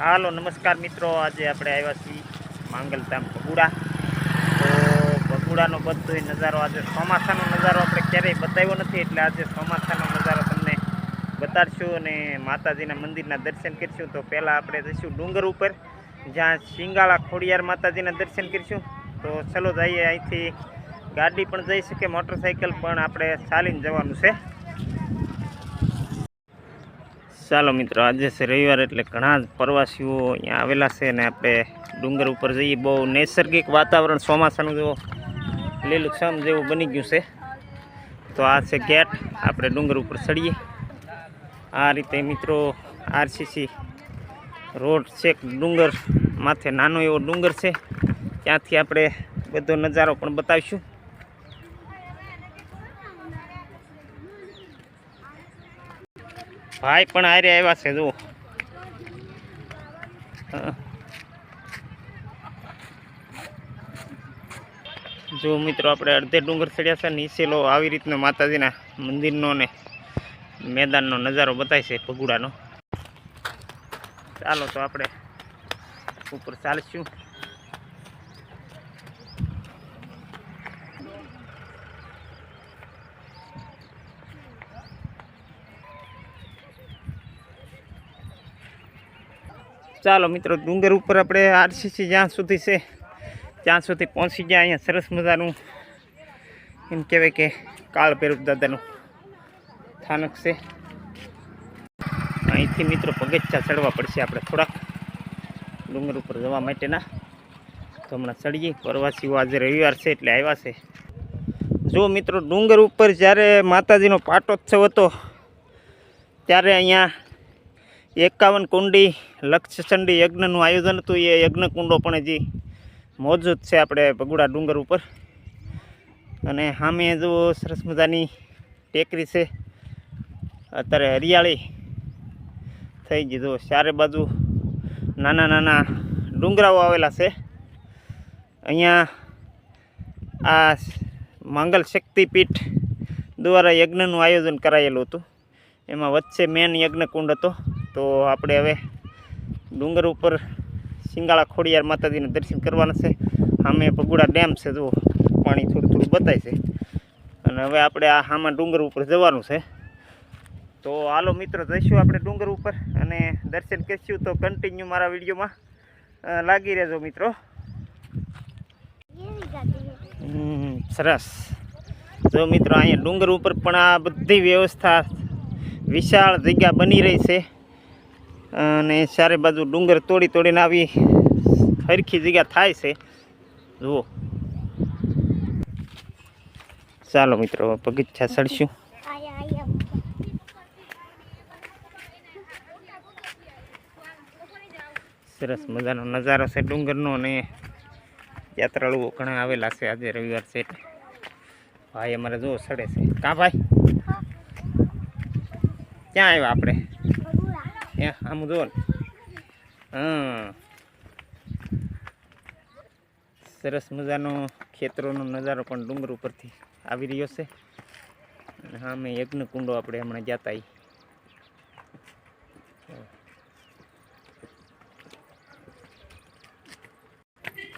હાલો, નમસ્કાર મિત્રો. આજે આપણે આવ્યા છીએ માંગલધામ ભગુડા. તો ભગુડાનો બધો નજારો આજે ચોમાસાનો નજારો આપણે ક્યારેય બતાવ્યો નથી, એટલે આજે ચોમાસાનો નજારો તમને બતાડશું અને માતાજીના મંદિરના દર્શન કરીશું. તો પહેલાં આપણે જઈશું ડુંગર ઉપર, જ્યાં શિંગાળા ખોડિયાર માતાજીના દર્શન કરીશું. તો ચલો જઈએ અહીંથી. ગાડી પણ જઈ શકે મોટરસાઇકલ પણ આપણે ચાલીને જવાનું છે. ચાલો મિત્રો, આજે છે રવિવાર એટલે ઘણા જ પ્રવાસીઓ અહીંયા આવેલા છે અને આપણે ડુંગર ઉપર જઈએ. બહુ નૈસર્ગિક વાતાવરણ, ચોમાસાનું જેવો લીલુંછમ જેવું બની ગયું છે. તો આ છે ગેટ. આપણે ડુંગર ઉપર ચડીએ. આ રીતે મિત્રો, આરસીસી રોડ છે, ડુંગર માથે નાનો એવો ડુંગર છે. ત્યાંથી આપણે બધો નજારો પણ બતાવીશું. ભાઈ પણ આરે આવ્યા છે, જુઓ. જો મિત્રો, આપણે અડધે ડુંગર ચડ્યા છે નીચેલો આવી રીતનો માતાજીના મંદિરનો ને મેદાનનો નજારો બતાય છે, પગુડાનો. ચાલો તો આપણે ઉપર ચાલશું. ચાલો મિત્રો, ડુંગર ઉપર આપણે આરસીસી જ્યાં સુધી છે, ત્યાં સુધી પહોંચી ગયા. અહીંયા સરસ મજાનું, એમ કહેવાય કે કાળ ભૈરવ દાદાનું સ્થાનક છે. અહીંથી મિત્રો પગથિયા ચડવા પડશે આપણે થોડાક. ડુંગર ઉપર જવા માટેના. તો હમણાં ચડીએ. પ્રવાસીઓ આજે રવિવાર છે એટલે આવ્યા છે. જો મિત્રો, ડુંગર ઉપર જ્યારે માતાજીનો પાટોત્સવ હતો, ત્યારે અહીંયા એકાવન કુંડી લક્ષચંડી યજ્ઞનું આયોજન હતું. એ યજ્ઞ કુંડો પણ હજી મોજૂદ છે આપણે ભગુડા ડુંગર ઉપર. અને સામે જો સરસ મજાની ટેકરી છે. અત્યારે હરિયાળી થઈ ગઈ. જો ચારે બાજુ નાના નાના ડુંગરાઓ આવેલા છે. અહીંયા આ મંગલ શક્તિપીઠ દ્વારા યજ્ઞનું આયોજન કરાયેલું હતું. એમાં વચ્ચે મેન યજ્ઞ કુંડ હતો. તો આપણે હવે ડુંગર ઉપર સિંગાળા ખોડિયાર માતાજીના દર્શન કરવાના છે. સામે પગુડા ડેમ છે, જુઓ. પાણી થોડું થોડું બતાય છે. અને હવે આપણે આ હામાં ડુંગર ઉપર જવાનું છે. તો હાલો મિત્રો, જઈશું આપણે ડુંગર ઉપર અને દર્શન કરીશું. તો કન્ટિન્યુ મારા વિડીયોમાં. લાગી રહેજો મિત્રો. સરસ. જો મિત્રો, અહીંયા ડુંગર ઉપર પણ આ બધી વ્યવસ્થા વિશાળ જગ્યા બની રહી છે. અને ચારે બાજુ ડુંગર તોડી તોડીને આવી હરખી જગ્યા થાય છે. જુઓ. ચાલો મિત્રો, બગીચા ચડશું સરસ મજાનો નજારો છે ડુંગરનો અને યાત્રાળુઓ ઘણા આવેલા છે આજે રવિવાર છે. ભાઈ અમારે જો સડે છે. કાં ભાઈ? ક્યાં આવ્યા આપણે? ત્યાં આમ જુઓ હા. સરસ મજાનો ખેતરોનો નજારો પણ ડુંગર ઉપરથી આવી રહ્યો છે. અને મેં યજ્ઞ કુંડો આપણે હમણાં જતા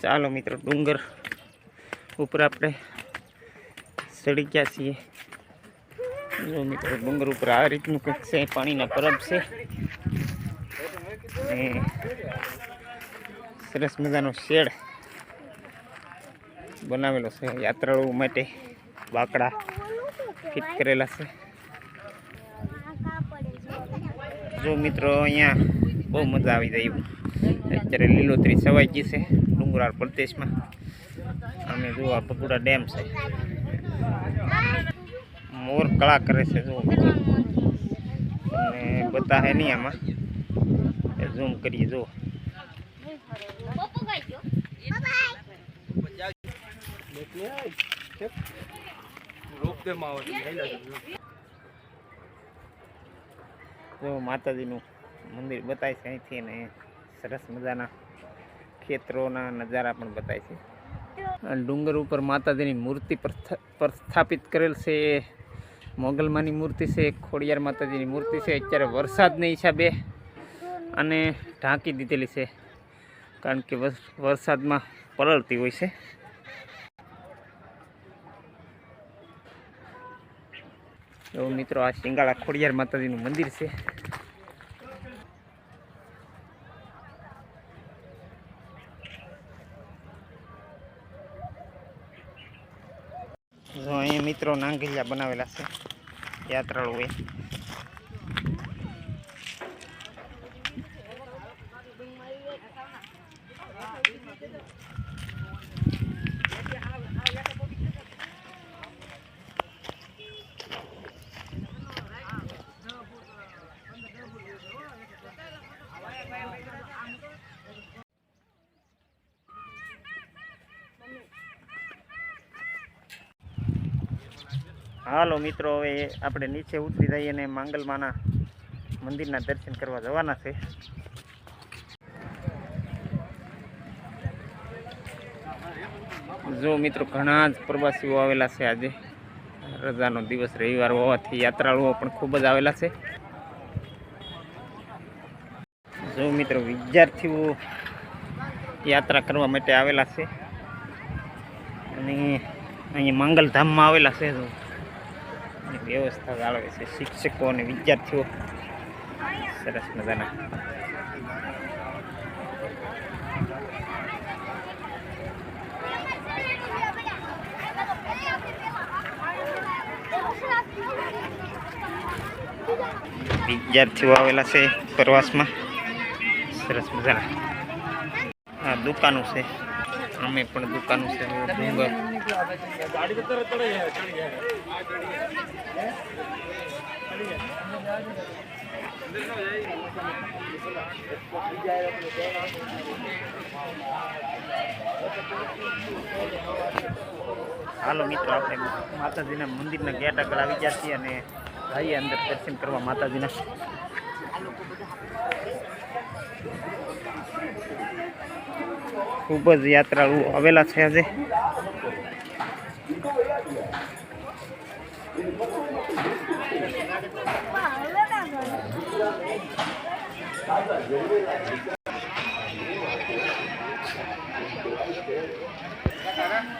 ચાલો મિત્રો, ડુંગર ઉપર આપણે ચડી ગયા છીએ. જો મિત્રો, ડુંગર ઉપર આ રીતનું કંઈક છે, પાણીના પરબ છે. સરસ મજાનો શેડ બનાવેલો છે યાત્રાળુઓ માટે બાકડા ફિટ કરેલા છે. જો મિત્રો, અહીંયા બહુ મજા આવી જાય અત્યારે લીલોતરી સવાઈ ગઈ છે, ડુંગરાળ પ્રદેશમાં. અમે આ પગુડા ડેમ છે. મોર કળા કરે છે, જો. અને બતાવે નહીં આમાં. ઝૂમ કરીએ જુઓ જો માતાજીનું મંદિર બતાય છે અહીંથી અને સરસ મજાના ખેતરોના નજારા પણ બતાય છે. ડુંગર ઉપર માતાજીની મૂર્તિ પ્રસ્થા- પ્રસ્થાપિત કરેલ છે મોગલમાની મૂર્તિ છે, એક ખોડિયાર માતાજીની મૂર્તિ છે. અત્યારે વરસાદના હિસાબે અને ઢાંકી દીધેલી છે, કારણ કે વરસ- વરસાદમાં પલળતી હોય છે. તો મિત્રો, આ શિંગાળા ખોડિયાર માતાજીનું મંદિર છે જો અહીંયા મિત્રો નાંગલિયા બનાવેલા છે. યાત્રાળુઓએ હાલો મિત્રો, હવે આપણે નીચે ઉતરી જઈએ અને માંગલમાના મંદિરના દર્શન કરવા જવાના છે. જો મિત્રો, ઘણા જ પ્રવાસીઓ આવેલા છે આજે. રજાનો દિવસ રવિવાર હોવાથી યાત્રાળુઓ પણ ખૂબ જ આવેલા છે. જો મિત્રો, વિદ્યાર્થીઓ યાત્રા કરવા માટે આવેલા છે. અને અહીંયા મંગલધામમાં આવેલા છે જો. વ્યવસ્થા જાળવે છે, શિક્ષકો અને વિદ્યાર્થીઓ. સરસ મજાના. વિદ્યાર્થીઓ આવેલા છે પ્રવાસમાં. સરસ મજાના. આ દુકાનો છે. અમે પણ દુકાન છે ડુંગર. હાલો મિત્રો, આપણે માતાજીના મંદિરના ગેટ આગળ આવી ગયા છીએ અને જઈએ અંદર દર્શન કરવા માતાજીના. ખૂબ જ યાત્રાળુઓ આવેલા છે આજે.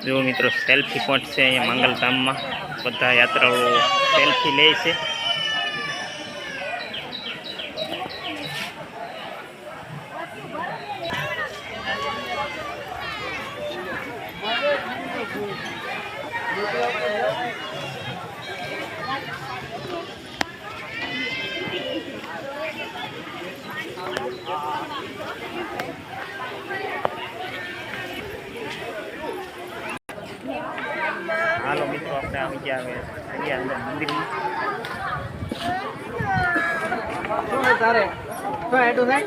જો મિત્રો સેલ્ફી પોઈન્ટ છે અહીંયા મંગલધામમાં બધા યાત્રાળુઓ સેલ્ફી લે છે. હાલો મિત્રો આપણે આવી ગયા હવે અહીંયા અંદર મંદિરમાં. તારે શું હેડું છે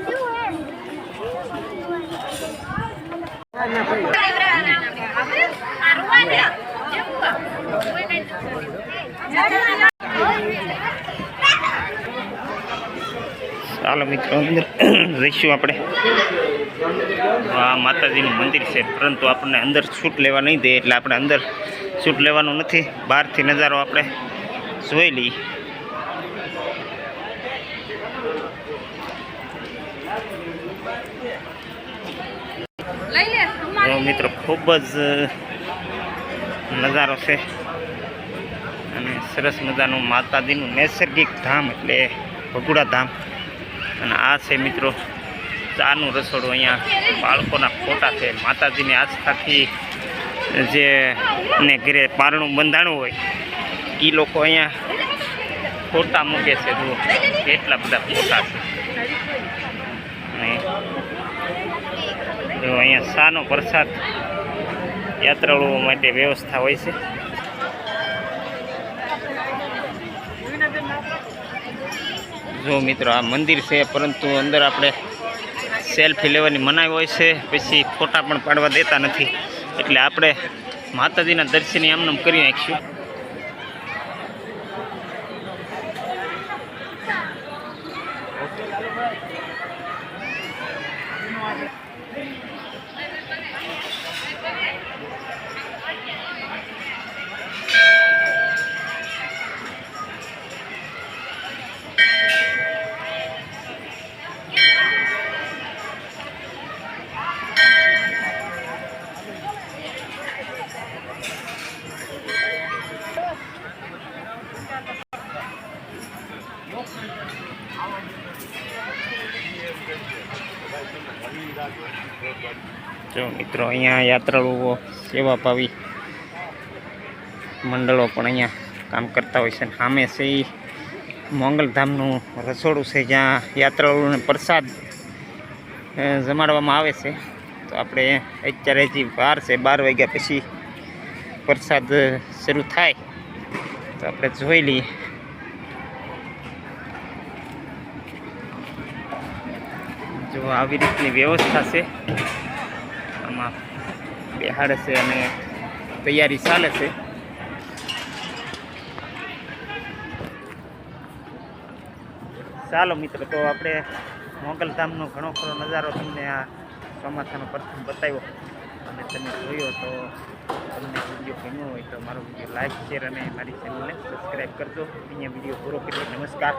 ચાલો મિત્રો, અંદર જઈશું આપણે. આ માતાજીનું મંદિર છે, પરંતુ આપણને અંદર છૂટ લેવા નહીં દે, એટલે આપણે અંદર છૂટ લેવાનું નથી. બહારથી નજારો આપણે જોઈ લઈએ. મિત્રો, ખૂબ જ નજારો છે. અને સરસ મજાનું માતાજીનું નૈસર્ગિક ધામ એટલે ભગુડા ધામ. અને આ છે મિત્રો ચાનું રસોડું અહીંયા બાળકોના ફોટા છે. માતાજીની આસ્થાથી જે ને ઘરે પારણું બંધાણું હોય એ લોકો અહીંયા ફોટા મૂકે છે. જુઓ, કેટલા બધા ફોટા છે. અહીંયા શાનો પ્રસાદ યાત્રાળુઓ માટે વ્યવસ્થા હોય છે. જો મિત્રો, આ મંદિર છે, પરંતુ અંદર આપણે સેલ્ફી લેવાની મનાઈ હોય છે, પછી ફોટા પણ પાડવા દેતા નથી. એટલે આપણે માતાજીના દર્શન એમને કરી નાખીશું. જો મિત્રો, અહીંયા યાત્રાળુઓ સેવા પાવી મંડળો પણ અહીંયા કામ કરતા હોય છે. સામે છે એ મોંગલધામનું રસોડું છે, જ્યાં યાત્રાળુઓને પ્રસાદ જમાડવામાં આવે છે. તો આપણે અત્યારે હજી બાર છે, બાર વાગ્યા પછી પ્રસાદ શરૂ થાય. તો આપણે જોઈ લઈએ. જો આવી રીતની વ્યવસ્થા છે. બેહાડે છે અને તૈયારી ચાલે છે. ચાલો મિત્રો, તો આપણે મોગલધામનો ઘણો ખરો નજારો તમને આ ચોમાસાનો પ્રથમ બતાવ્યો. અને તમે જોયો તો તમને વીડિયો ગમ્યો હોય તો મારો વીડિયો લાઈક, શેર અને મારી ચેનલને સબસ્ક્રાઈબ કરજો. અહીંયા વીડિયો પૂરો કરીએ. નમસ્કાર.